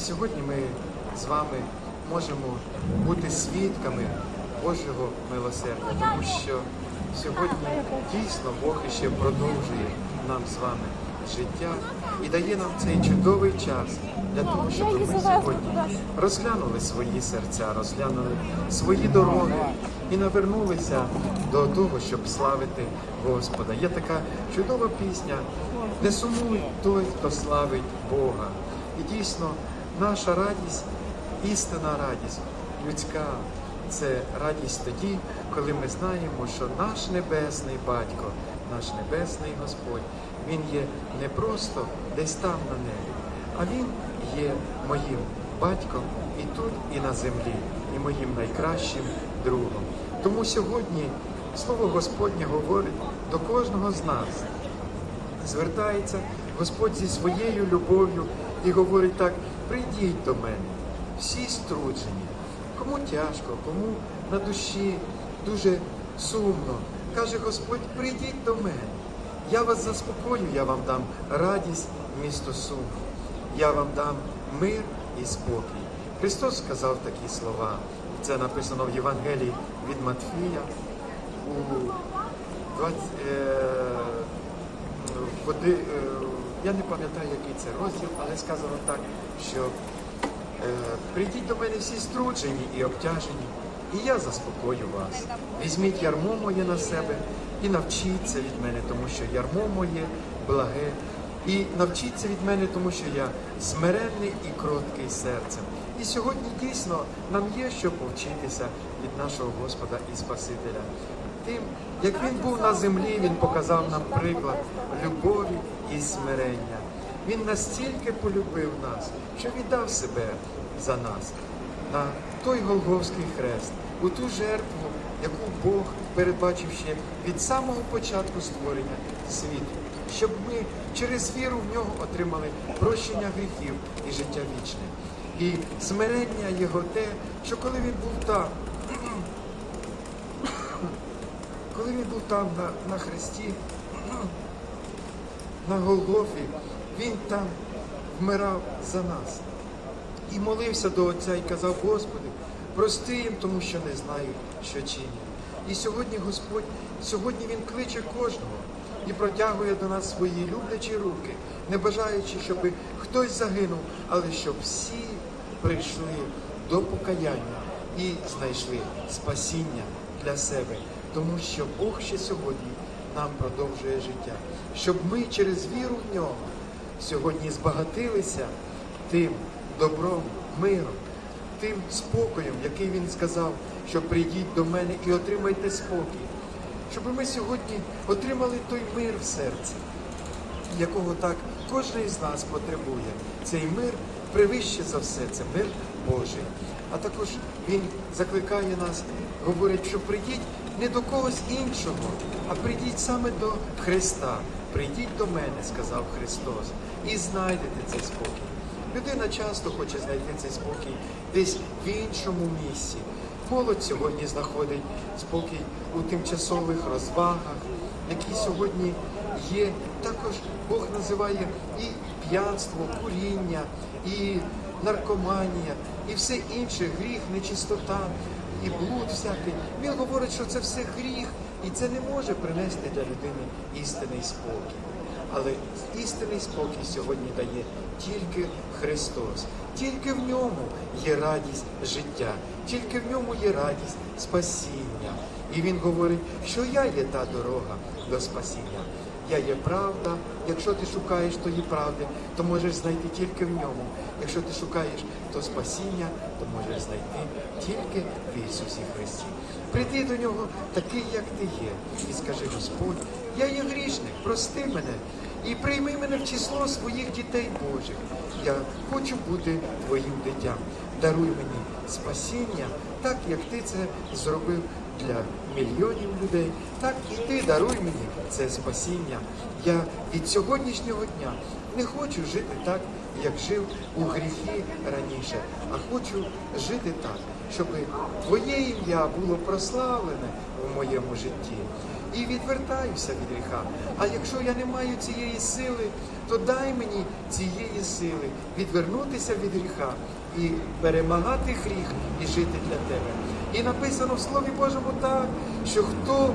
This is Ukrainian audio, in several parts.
сьогодні ми з вами можемо бути свідками Божого милосердя, тому що сьогодні дійсно Бог іще продовжує нам з вами життя і дає нам цей чудовий час для того, щоб ми сьогодні розглянули свої серця, розглянули свої дороги і навернулися до того, щоб славити Господа. Є така чудова пісня. Не сумуй той, хто славить Бога. І дійсно, наша радість, істинна радість, людська, це радість тоді, коли ми знаємо, що наш небесний батько, наш небесний Господь, Він є не просто десь там на небі, а Він є моїм батьком і тут, і на землі, і моїм найкращим другом. Тому сьогодні Слово Господнє говорить до кожного з нас звертається Господь зі своєю любов'ю і говорить так: прийдіть до мене, всі струджені, кому тяжко, кому на душі дуже сумно. Каже Господь, прийдіть до мене. Я вас заспокою, я вам дам радість місто сум. Я вам дам мир і спокій. Христос сказав такі слова. Це написано в Євангелії від Матфія у 20, е, води, е, я не пам'ятаю, який це розділ, але сказано так, що е, прийдіть до мене всі струджені і обтяжені, і я заспокою вас. Візьміть ярмо моє на себе і навчіться від мене, тому що ярмо моє благе. І навчіться від мене, тому що я смиренний і кроткий серцем. І сьогодні дійсно нам є що повчитися від нашого Господа і Спасителя. Тим, як він був на землі, він показав нам приклад любові і смирення. Він настільки полюбив нас, що віддав себе за нас на той Голговський хрест, у ту жертву, яку Бог передбачив ще від самого початку створення світу, щоб ми через віру в нього отримали прощення гріхів і життя вічне. І смирення його те, що коли він був там, коли він був там на, на хресті, на Голгофі, він там вмирав за нас і молився до Отця і казав, Господи, прости їм, тому що не знають, що чинять. І сьогодні Господь, сьогодні Він кличе кожного і протягує до нас свої люблячі руки, не бажаючи, щоб хтось загинув, але щоб всі прийшли до покаяння і знайшли спасіння для себе, тому що Бог ще сьогодні нам продовжує життя, щоб ми через віру в нього сьогодні збагатилися тим добром, миром, тим спокоєм, який він сказав, що прийдіть до мене і отримайте спокій, щоб ми сьогодні отримали той мир в серці, якого так кожен із нас потребує. Цей мир превище за все, це мир Божий. А також він закликає нас, говорить, що прийдіть не до когось іншого, а прийдіть саме до Христа. Прийдіть до мене, сказав Христос, і знайдете цей спокій. Людина часто хоче знайти цей спокій десь в іншому місці. Молодь сьогодні знаходить спокій у тимчасових розвагах, які сьогодні є. Також Бог називає і п'янство, куріння, і наркоманія, і все інше, гріх, нечистота, і блуд всякий. Він говорить, що це все гріх, і це не може принести для людини істинний спокій. Але істинний спокій сьогодні дає тільки Христос. Тільки в ньому є радість життя, тільки в ньому є радість спасіння. І він говорить, що я є та дорога до спасіння. Я є правда. Якщо ти шукаєш тої правди, то можеш знайти тільки в ньому. Якщо ти шукаєш то спасіння, то можеш знайти тільки в Ісусі Христі. Прийди до нього такий, як ти є, і скажи, Господь, я є грішник, прости мене і прийми мене в число своїх дітей Божих. Я хочу бути твоїм дитям. Даруй мені спасіння, так як ти це зробив для мільйонів людей. Так і ти даруй мені це спасіння. Я від сьогоднішнього дня не хочу жити так, як жив у гріхі раніше, а хочу жити так, щоб твоє ім'я було прославлене в моєму житті. і відвертаюся від гріха. А якщо я не маю цієї сили, то дай мені цієї сили відвернутися від гріха і перемагати гріх і жити для тебе. І написано в Слові Божому так, що хто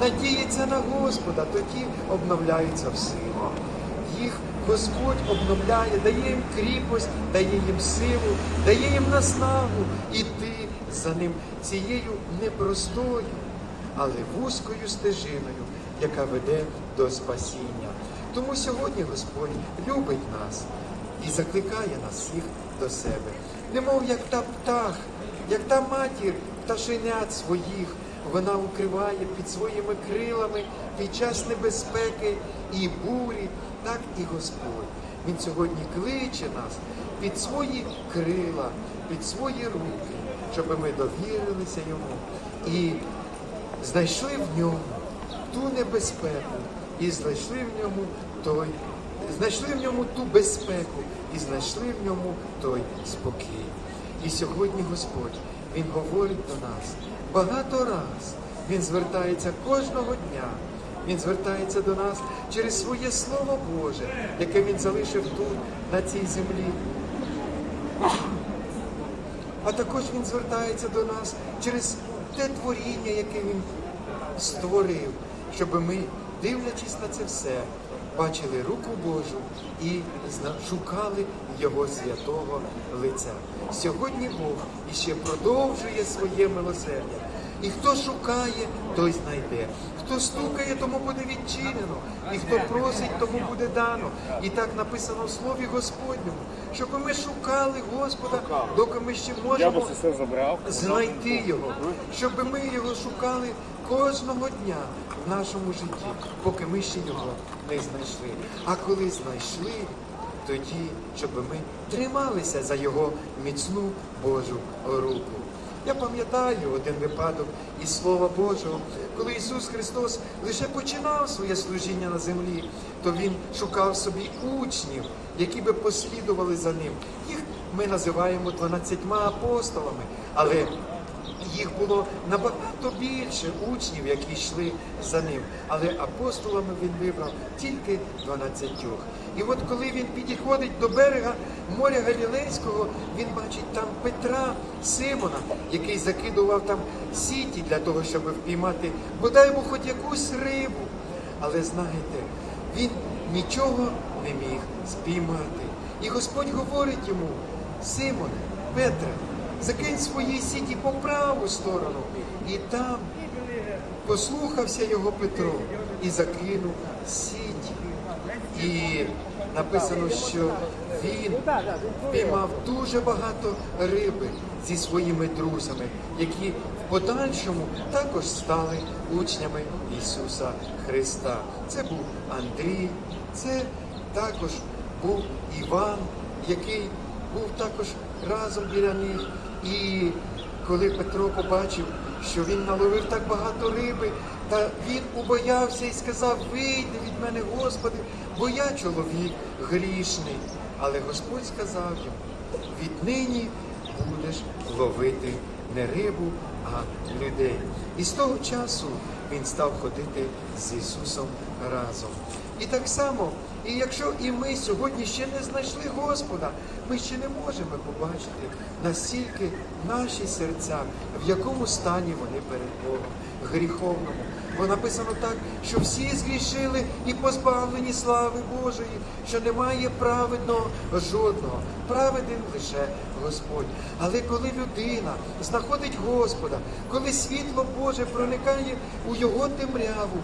надіється на Господа, тоді обновляються в силі. Їх Господь обновляє, дає їм кріпость, дає їм силу, дає їм наснагу іти за ним цією непростою, але вузькою стежиною, яка веде до спасіння. Тому сьогодні Господь любить нас і закликає нас всіх до себе. Немов як та птах, як та матір пташенят своїх, вона укриває під своїми крилами під час небезпеки і бурі, так і Господь. Він сьогодні кличе нас під свої крила, під свої руки, щоб ми довірилися йому і знайшли в ньому ту небезпеку і знайшли в ньому той, знайшли в ньому ту безпеку і знайшли в ньому той спокій. І сьогодні Господь Він говорить до нас багато раз. Він звертається кожного дня. Він звертається до нас через своє Слово Боже, яке він залишив тут, на цій землі. А також він звертається до нас через те творіння, яке він створив, щоб ми, дивлячись на це все, бачили руку Божу і шукали Його святого лиця. Сьогодні Бог іще продовжує своє милосердя. І хто шукає, той знайде. Хто стукає, тому буде відчинено. І хто просить, тому буде дано. І так написано в Слові Господньому, щоб ми шукали Господа, доки ми ще можемо знайти його, щоб ми його шукали кожного дня в нашому житті, поки ми ще його не знайшли. А коли знайшли, тоді, щоб ми трималися за його міцну Божу руку. Я пам'ятаю один випадок із Слова Божого, коли Ісус Христос лише починав своє служіння на землі, то Він шукав собі учнів, які би послідували за ним. Їх ми називаємо 12 апостолами, але їх було набагато більше учнів, які йшли за ним. Але апостолами він вибрав тільки 12. І от коли він підходить до берега моря Галілейського, він бачить там Петра Симона, який закидував там сіті для того, щоб впіймати бодай йому хоч якусь рибу. Але знаєте, він нічого не міг спіймати. І Господь говорить йому, Симоне, Петре, закинь свої сіті по праву сторону. І там послухався його Петро і закинув сіті. І написано, що він піймав дуже багато риби зі своїми друзями, які в подальшому також стали учнями Ісуса Христа. Це був Андрій, це також був Іван, який був також разом біля них. І коли Петро побачив, що він наловив так багато риби, та він убоявся і сказав: Вийди від мене, Господи, бо я чоловік грішний. Але Господь сказав йому: віднині будеш ловити не рибу, а людей. І з того часу він став ходити з Ісусом разом. І так само, і якщо і ми сьогодні ще не знайшли Господа, ми ще не можемо побачити настільки наші серця, в якому стані вони перед Богом, гріховному. Бо написано так, що всі згрішили і позбавлені слави Божої, що немає праведного жодного, праведен лише Господь. Але коли людина знаходить Господа, коли світло Боже проникає у його темряву,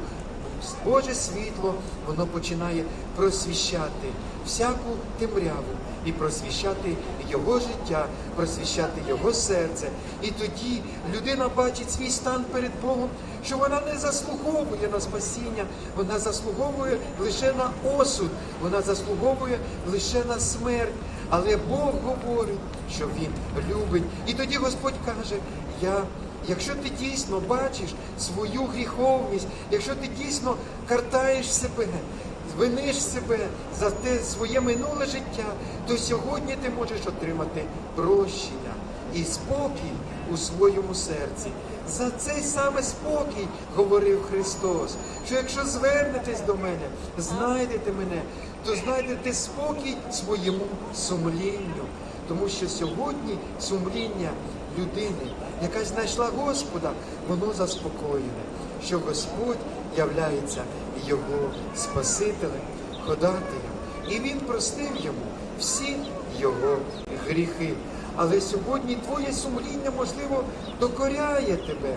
Боже світло, воно починає просвіщати всяку темряву і просвіщати його життя, просвіщати його серце. І тоді людина бачить свій стан перед Богом, що вона не заслуговує на спасіння, вона заслуговує лише на осуд, вона заслуговує лише на смерть. Але Бог говорить, що Він любить. І тоді Господь каже, я Якщо ти дійсно бачиш свою гріховність, якщо ти дійсно картаєш себе, виниш себе за те своє минуле життя, то сьогодні ти можеш отримати прощення і спокій у своєму серці. За цей саме спокій говорив Христос, що якщо звернетесь до мене, знайдете мене, то знайдете спокій своєму сумлінню. Тому що сьогодні сумління людини, яка знайшла Господа, воно заспокоєне, що Господь являється його Спасителем, ходатаєм, і Він простив йому всі його гріхи. Але сьогодні твоє сумління, можливо, докоряє тебе.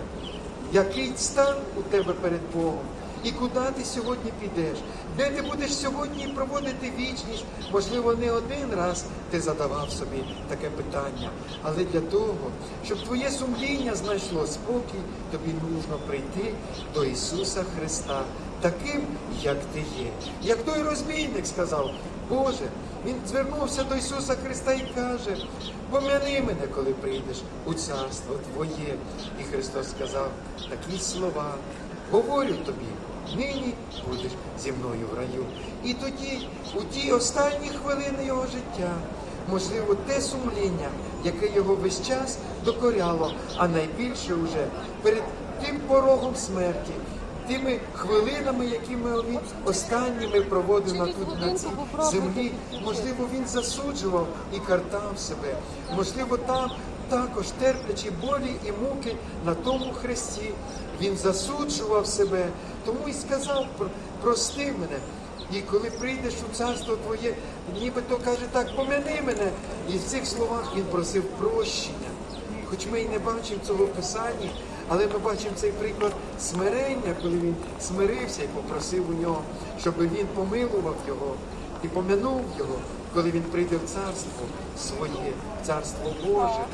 Який стан у тебе перед Богом? І куди ти сьогодні підеш? Де ти будеш сьогодні проводити вічність? Можливо, не один раз ти задавав собі таке питання. Але для того, щоб твоє сумління знайшло спокій, тобі нужно прийти до Ісуса Христа, таким, як ти є. Як той розбійник сказав, Боже, він звернувся до Ісуса Христа і каже, помяни мене, коли прийдеш у царство Твоє. І Христос сказав такі слова. Говорю тобі, нині будеш зі мною в раю. І тоді, у ті останні хвилини його життя, можливо, те сумління, яке його весь час докоряло, а найбільше уже перед тим порогом смерті, тими хвилинами, які ми він останніми проводив на тут на цій землі, можливо, він засуджував і картав себе. Можливо, там також терплячи болі і муки на тому хресті, він засуджував себе, тому і сказав, прости мене. І коли прийдеш у царство Твоє, нібито каже так, помяни мене. І в цих словах він просив прощення. Хоч ми й не бачимо цього в Писанні, але ми бачимо цей приклад смирення, коли він смирився і попросив у нього, щоб він помилував його і помянув його, коли він прийде в царство своє, царство Боже.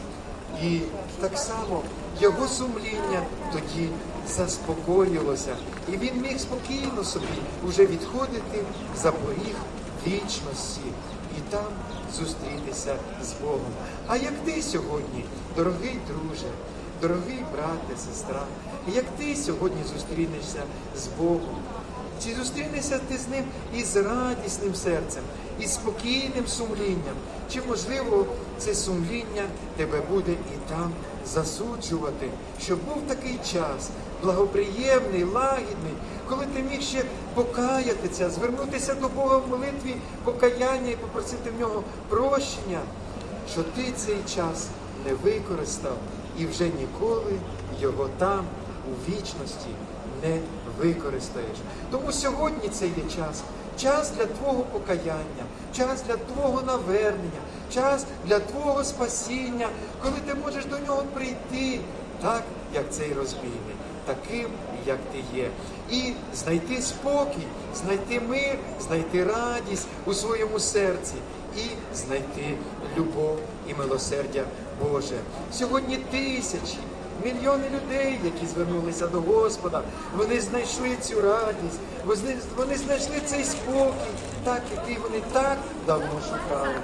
І так само його сумління тоді заспокоїлося, і він міг спокійно собі уже відходити за поріг вічності і там зустрітися з Богом. А як ти сьогодні, дорогий друже, дорогий брате, сестра, як ти сьогодні зустрінешся з Богом? Чи зустрінешся ти з ним із радісним серцем, із спокійним сумлінням? Чи можливо це сумління тебе буде і там засуджувати? Щоб був такий час благоприємний, лагідний, коли ти міг ще покаятися, звернутися до Бога в молитві покаяння і попросити в нього прощення, що ти цей час не використав і вже ніколи його там у вічності не використаєш. Тому сьогодні це є час. Час для твого покаяння, час для твого навернення, час для твого спасіння, коли ти можеш до нього прийти, так як цей розбійник, таким, як ти є, і знайти спокій, знайти мир, знайти радість у своєму серці і знайти любов і милосердя Боже. Сьогодні тисячі. Мільйони людей, які звернулися до Господа, вони знайшли цю радість, вони, знайшли цей спокій, так, який вони так давно шукали.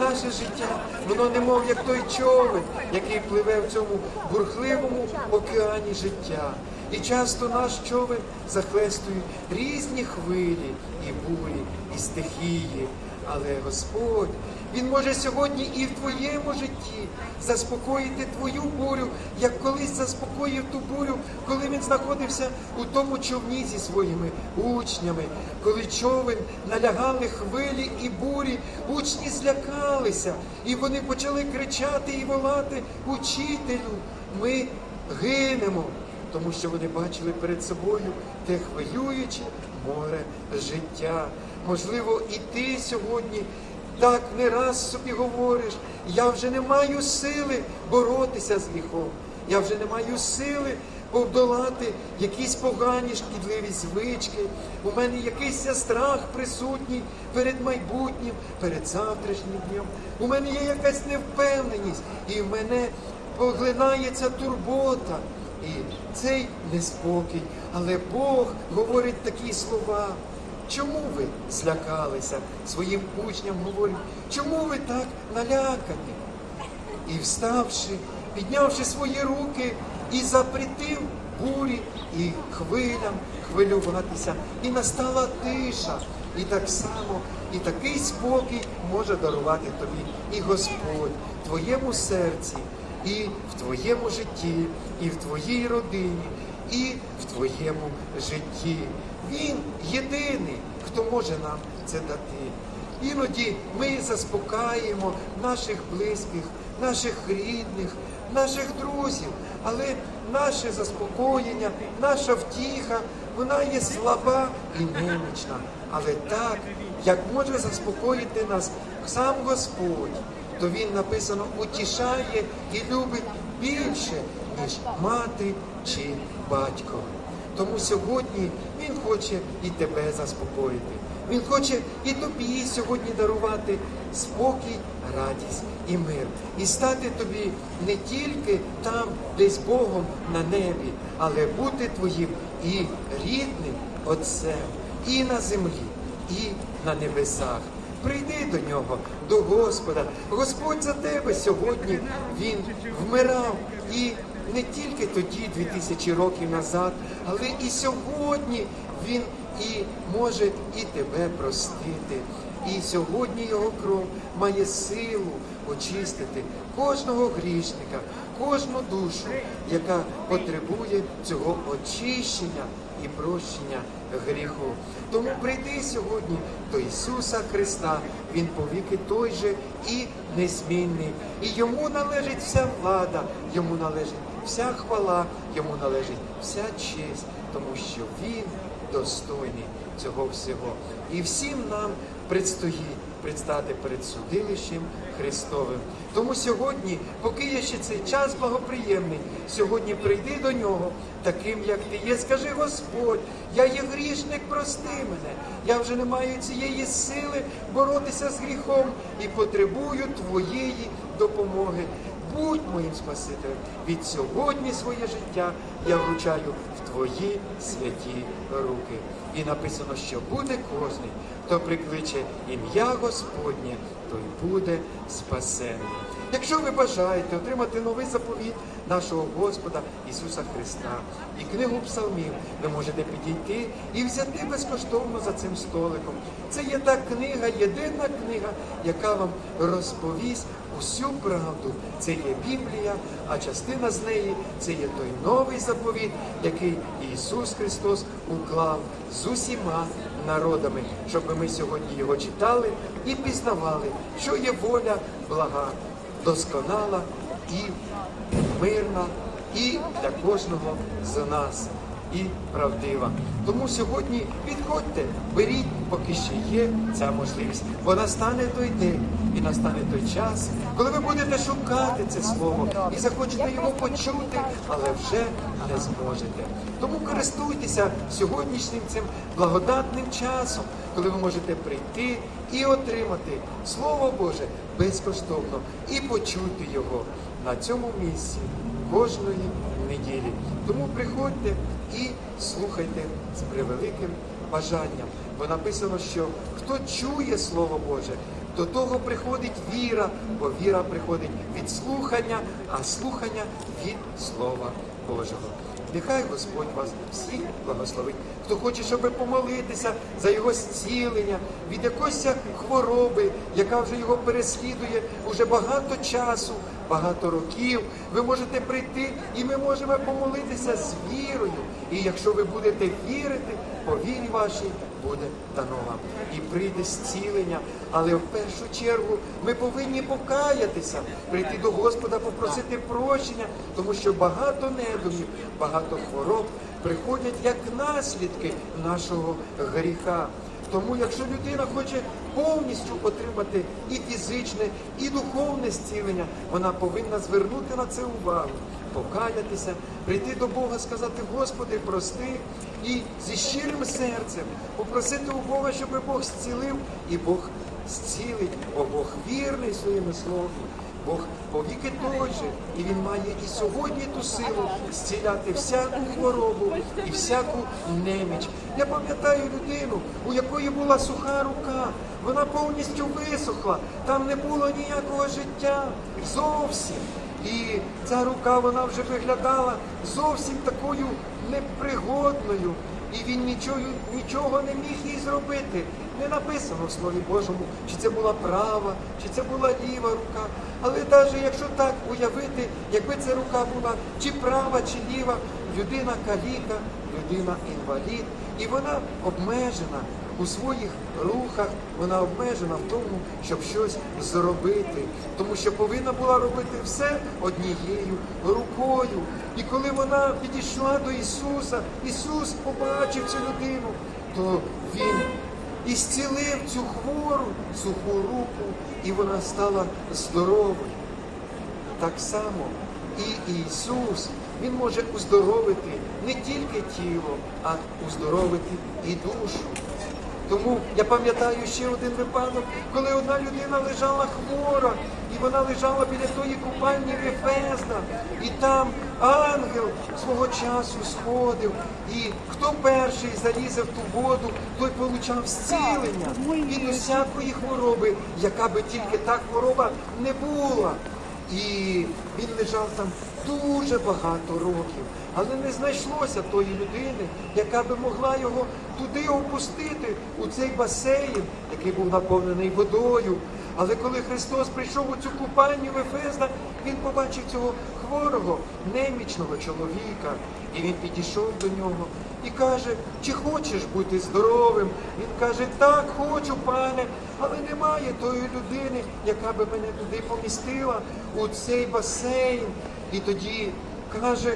Наше життя, воно немов як той човен, який пливе в цьому бурхливому океані життя. І часто наш човен захлестують різні хвилі і бурі, і стихії. Але Господь, Він може сьогодні і в твоєму житті заспокоїти твою бурю, як колись заспокоїв ту бурю, коли він знаходився у тому човні зі своїми учнями, коли човен налягали хвилі і бурі, учні злякалися, і вони почали кричати і волати Учителю, ми гинемо тому що вони бачили перед собою те хвилююче море життя. Можливо, і ти сьогодні так не раз собі говориш, я вже не маю сили боротися з гріхом, я вже не маю сили подолати якісь погані шкідливі звички. У мене якийсь страх присутній перед майбутнім, перед завтрашнім днем. У мене є якась невпевненість, і в мене поглинається турбота. І цей неспокій, але Бог говорить такі слова. Чому ви злякалися своїм учням? Говорить, чому ви так налякані? І вставши, піднявши свої руки, і запретив бурі і хвилям хвилюватися. І настала тиша. І так само, і такий спокій може дарувати тобі і Господь в твоєму серці, і в твоєму житті, і в твоїй родині, і в твоєму житті. Він єдиний, хто може нам це дати. Іноді ми заспокаємо наших близьких, наших рідних, наших друзів, але наше заспокоєння, наша втіха, вона є слаба і немічна. Але так, як може заспокоїти нас сам Господь, то Він написано утішає і любить більше, ніж мати чи батько. Тому сьогодні Він хоче і тебе заспокоїти. Він хоче і тобі сьогодні дарувати спокій, радість і мир. І стати тобі не тільки там, десь Богом на небі, але бути твоїм і рідним Отцем, і на землі, і на небесах. Прийди до нього, до Господа. Господь за тебе сьогодні Він вмирав і не тільки тоді, дві тисячі років назад, але і сьогодні Він і може і тебе простити. І сьогодні його кров має силу очистити кожного грішника, кожну душу, яка потребує цього очищення і прощення гріху. Тому прийди сьогодні до Ісуса Христа. Він повіки той же і незмінний. І йому належить вся влада, йому належить вся хвала, йому належить вся честь, тому що Він достойний цього всього. І всім нам предстоїть предстати перед судилищем Христовим. Тому сьогодні, поки є ще цей час благоприємний, сьогодні прийди до нього таким, як ти є. Скажи, Господь, я є грішник, прости мене. Я вже не маю цієї сили боротися з гріхом і потребую твоєї допомоги. Моїм Спасителем. Від сьогодні своє життя я вручаю в твої святі руки. І написано, що буде кожний, хто прикличе ім'я Господнє, той буде спасений. Якщо ви бажаєте отримати новий заповіт нашого Господа Ісуса Христа і книгу псалмів, ви можете підійти і взяти безкоштовно за цим столиком. Це є та книга, єдина книга, яка вам розповість усю правду. Це є Біблія, а частина з неї це є той новий заповіт, який Ісус Христос уклав з усіма народами, щоб ми сьогодні його читали і пізнавали, що є воля блага, досконала і мирна, і для кожного з нас. І правдива. Тому сьогодні підходьте, беріть, поки ще є ця можливість. Бо настане той день і настане той час, коли ви будете шукати це слово і захочете його почути, але вже не зможете. Тому користуйтеся сьогоднішнім цим благодатним часом, коли ви можете прийти і отримати Слово Боже безкоштовно і почути його на цьому місці кожної неділі. Тому приходьте і слухайте з превеликим бажанням. Бо написано, що хто чує Слово Боже, до того приходить віра, бо віра приходить від слухання, а слухання від Слова Божого. Нехай Господь вас всіх благословить. Хто хоче, щоб помолитися за його зцілення від якоїсь хвороби, яка вже його переслідує уже багато часу, багато років. Ви можете прийти, і ми можемо помолитися з вірою. І якщо ви будете вірити, по вірі вашій буде дано вам. І прийде зцілення. Але в першу чергу ми повинні покаятися, прийти до Господа, попросити прощення, тому що багато недугів, багато хвороб приходять як наслідки нашого гріха. Тому, якщо людина хоче повністю отримати і фізичне, і духовне зцілення, вона повинна звернути на це увагу, покаятися, прийти до Бога, сказати, Господи, прости, і зі щирим серцем попросити у Бога, щоб Бог зцілив, і Бог зцілить, бо Бог вірний своїми словами. Бог повіки той же, і він має і сьогодні ту силу зціляти всяку хворобу і всяку неміч. Я пам'ятаю людину, у якої була суха рука, вона повністю висохла, там не було ніякого життя зовсім. І ця рука вона вже виглядала зовсім такою непригодною. і він нічого, нічого не міг їй зробити. Не написано в Слові Божому, чи це була права, чи це була ліва рука. Але навіть якщо так уявити, якби ця рука була чи права, чи ліва, людина каліка, людина інвалід, і вона обмежена у своїх рухах, вона обмежена в тому, щоб щось зробити, тому що повинна була робити все однією рукою. І коли вона підійшла до Ісуса, Ісус побачив цю людину, то Він і цю хвору суху руку, і вона стала здоровою. Так само і Ісус, Він може уздоровити не тільки тіло, а уздоровити і душу. Тому я пам'ятаю ще один випадок, коли одна людина лежала хвора, і вона лежала біля тої купальні Вефезда, і там ангел свого часу сходив. І хто перший залізе в ту воду, той получав зцілення від усякої хвороби, яка би тільки та хвороба не була. І він лежав там дуже багато років, але не знайшлося тої людини, яка би могла його туди опустити, у цей басейн, який був наповнений водою. Але коли Христос прийшов у цю купальню Вефезда, він побачив цього хворого, немічного чоловіка, і він підійшов до нього і каже, чи хочеш бути здоровим? Він каже, так, хочу, пане, але немає тої людини, яка би мене туди помістила у цей басейн. І тоді каже,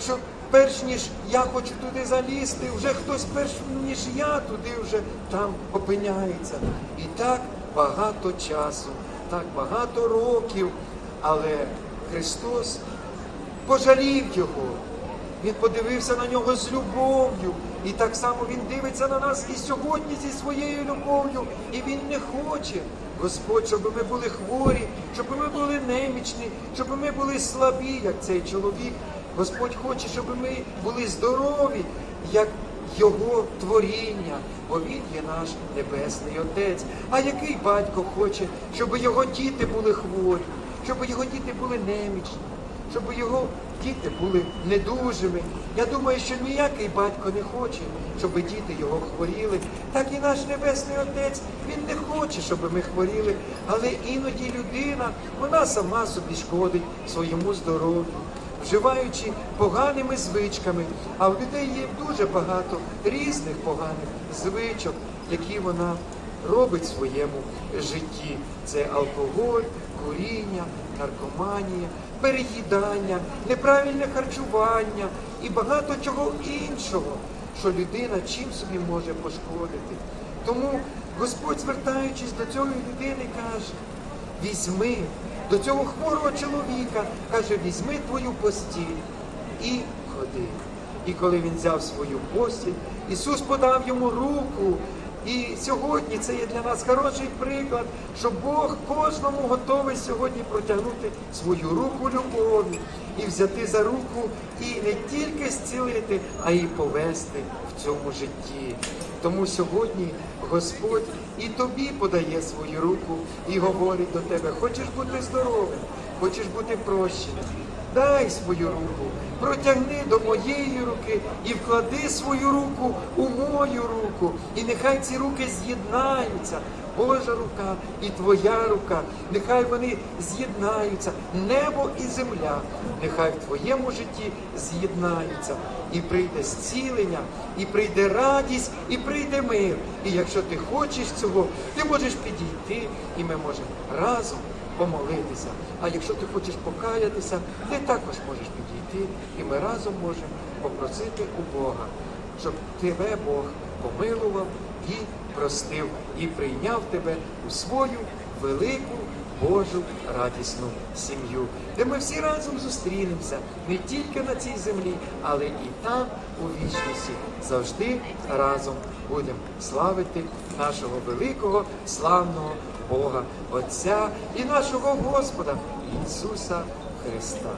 що перш ніж я хочу туди залізти, вже хтось перш ніж я туди вже там опиняється. І так багато часу, так багато років, але Христос пожалів його. Він подивився на нього з любов'ю, і так само він дивиться на нас і сьогодні зі своєю любов'ю. І він не хоче, Господь, щоб ми були хворі, щоб ми були немічні, щоб ми були слабі, як цей чоловік. Господь хоче, щоб ми були здорові, як Його творіння, бо Він є наш Небесний Отець. А який батько хоче, щоб його діти були хворі, щоб його діти були немічні? щоб його діти були недужими. Я думаю, що ніякий батько не хоче, щоб діти його хворіли. Так і наш Небесний Отець, Він не хоче, щоб ми хворіли, але іноді людина, вона сама собі шкодить своєму здоров'ю, вживаючи поганими звичками. А в людей є дуже багато різних поганих звичок, які вона робить в своєму житті. Це алкоголь, куріння, наркоманія, переїдання, неправильне харчування і багато чого іншого, що людина чим собі може пошкодити. Тому Господь, звертаючись до цієї людини, каже, візьми до цього хворого чоловіка, каже, візьми твою постіль і ходи. І коли він взяв свою постіль, Ісус подав йому руку. І сьогодні це є для нас хороший приклад, що Бог кожному готовий сьогодні протягнути свою руку любові і взяти за руку і не тільки зцілити, а й повести в цьому житті. Тому сьогодні Господь і тобі подає свою руку і говорить до тебе: хочеш бути здоровим, хочеш бути прощеним. Дай свою руку, протягни до моєї руки і вклади свою руку у мою руку. І нехай ці руки з'єднаються. Божа рука і твоя рука, нехай вони з'єднаються, небо і земля, нехай в твоєму житті з'єднаються. І прийде зцілення, і прийде радість, і прийде мир. І якщо ти хочеш цього, ти можеш підійти, і ми можемо разом помолитися. А якщо ти хочеш покаятися, ти також можеш підійти, і ми разом можемо попросити у Бога, щоб тебе Бог помилував і простив, і прийняв тебе у свою велику Божу радісну сім'ю, де ми всі разом зустрінемося не тільки на цій землі, але і там, у вічності, завжди разом будемо славити нашого великого славного Бога Отця і нашого Господа Ісуса Христа.